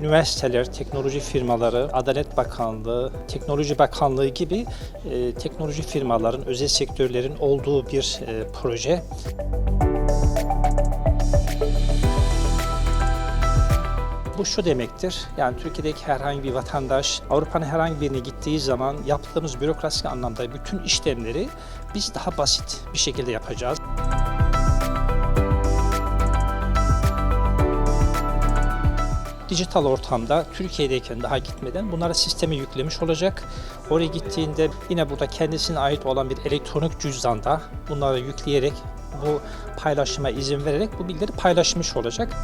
üniversiteler, teknoloji firmaları, Adalet Bakanlığı, Teknoloji Bakanlığı gibi e, teknoloji firmaların, özel sektörlerin olduğu bir e, proje. Bu şu demektir, yani Türkiye'deki herhangi bir vatandaş Avrupa'nın herhangi birine gittiği zaman yaptığımız bürokrasi anlamda bütün işlemleri biz daha basit bir şekilde yapacağız. Dijital ortamda Türkiye'deyken daha gitmeden bunları sisteme yüklemiş olacak. Oraya gittiğinde yine burada kendisine ait olan bir elektronik cüzdanda bunları yükleyerek bu paylaşıma izin vererek bu bilgileri paylaşmış olacak.